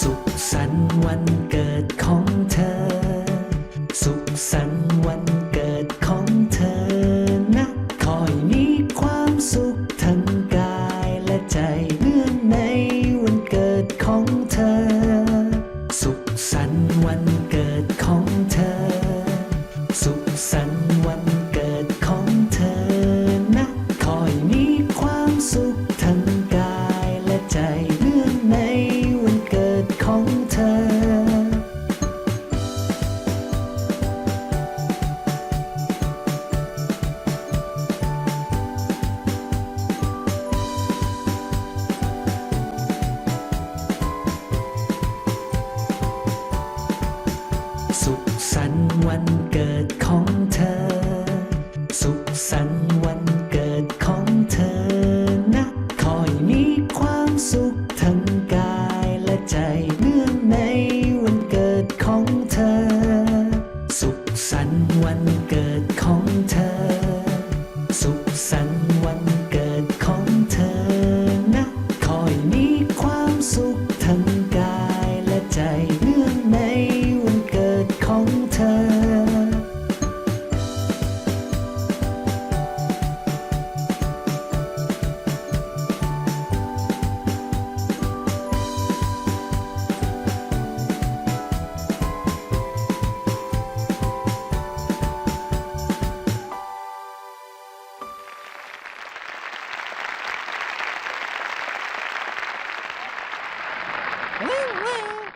สุขสันต์วันเกิดของเธอ สุขสันต์วันเกิดของเธอนะขอให้มีความสุขทั้งกายและใจเนื่องในวันเกิดของเธอ สุขสันต์วันเกิดของเธอ สุขสันต์วันเกิดของเธอนะขอให้มีความสุขทั้ง สุขสันต์วันเกิดของเธอ สุขสันต์วันเกิดของเธอนะคอยมีความสุขทั้งกายและใจเนื่องในวันเกิดของเธอ สุขสันต์วันเกิดของเธอ สุขสันต์วันเกิดของเธอนะคอยมีความสุขทั้งกายและใจ